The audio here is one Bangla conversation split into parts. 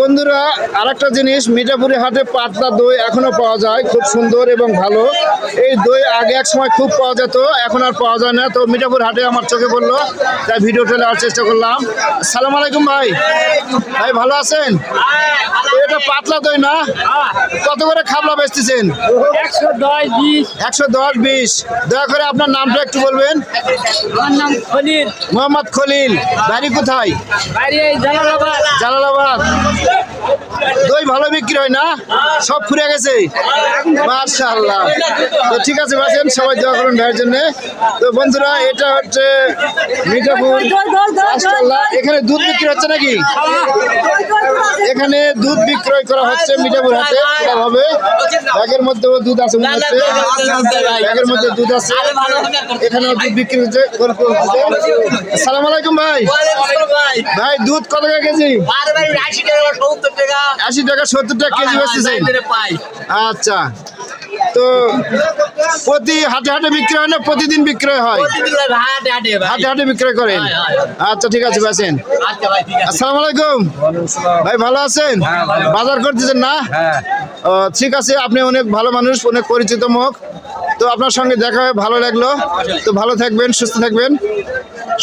বন্ধুরা আরেকটা জিনিস মিঠাপুরি হাটে পাতলা দই এখনও পাওয়া যায় খুব সুন্দর এবং ভালো। এই দই আগে এক সময় খুব পাওয়া যেত এখন আর পাওয়া যায় না। তো মিঠাপুর হাটে আমার চোখে পড়ল তাই ভিডিও টেলে নেওয়ার চেষ্টা করলাম। সালাম আলাইকুম ভাই। ভাই ভালো আছেন? তো এটা পাতলা দই না? কত করে খাবলা বেচতেছেন? একশো দশ বিশ। দয়া করে আপনার নামটা একটু বলবেন। মোহাম্মদ খলিল। বাড়ি কোথায়? জালালাবাদ। জালালাবাদ। ভালো বিক্রি হয় না? সব ফুরে গেছে? মার্শাল্লাহ তো ঠিক আছে বাসেন সবাই দোয়া করুন ভাইয়ের জন্য। তো বন্ধুরা এটা হচ্ছে মিঠাপুর এখানে দুধ বিক্রি হচ্ছে নাকি? এখানে দুধ বিক্রয় করা হচ্ছে মিঠাপুর হাটে ভাবে হবে ব্যাগের মধ্যে দুধ আছে মনে হচ্ছে ব্যাগের মধ্যে দুধ আছে এখানে দুধ বিক্রি হচ্ছে সালাম আলাইকুম ভাই ভাই দুধ কত টাকা কেজি আশি টাকা সত্তর টাকা কেজি বেশি আচ্ছা তো প্রতি হাটে হাটে বিক্রি হয় না? প্রতিদিন বিক্রয় হয়? হাটে হাটে বিক্রয় করেন? আচ্ছা ঠিক আছে বেছেন আসসালামু আলাইকুম। ভাই ভালো আছেন? বাজার করতেছেন না? ও, ঠিক আছে আপনি অনেক ভালো মানুষ অনেক পরিচিত মুখ। তো আপনার সঙ্গে দেখা হয়ে ভালো লাগল। তো ভালো থাকবেন সুস্থ থাকবেন।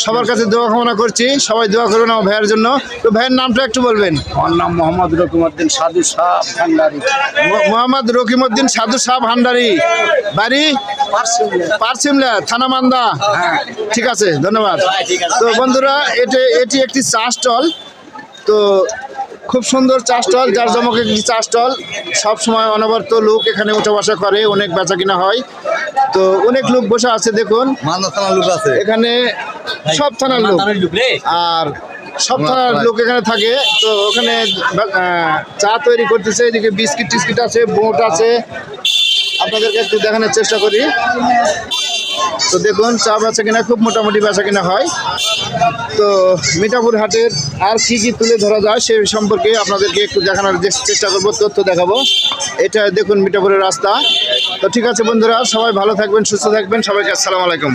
সবার কাছে দোয়া কামনা করছি। সবাই দোয়া করবেন আমার ভাইয়ের জন্য। তো ভাইয়ের নামটা একটু বলবেন। আমার নাম মোহাম্মদ রকিমউদ্দিন সাধু শাহ ভান্ডারী। মোহাম্মদ রকিমউদ্দিন সাধু সাহ ভান্ডারি। বাড়ি? পারসিমলা থানা মান্দা। ঠিক আছে ধন্যবাদ। তো বন্ধুরা এটি এটি একটি চা স্টল। তো খুব সুন্দর চা স্টল যার জমক একটি চা স্টল। সবসময় অনবরত লোক এখানে উঠা বসা করে অনেক বেচা কিনা হয়। তো অনেক লোক বসে আছে দেখুন। লোক আছে। এখানে সব থানার লোক। আর সব থানার লোক এখানে থাকে। তো ওখানে চা তৈরি করতেছে এদিকে বিস্কিট টিস্কিট আছে বোট আছে। আপনাদেরকে একটু দেখানোর চেষ্টা করি। তো দেখুন চা বেচা কিনা খুব মোটামুটি বেচা কিনা হয়। তো মিঠাপুর হাটের আর কি কি তুলে ধরা যায় সে সম্পর্কে আপনাদেরকে একটু দেখানোর চেষ্টা করব তথ্য দেখাবো। এটা দেখুন মিঠাপুরের রাস্তা। তো ঠিক আছে বন্ধুরা সবাই ভালো থাকবেন সুস্থ থাকবেন। সবাইকে আসসালামু আলাইকুম।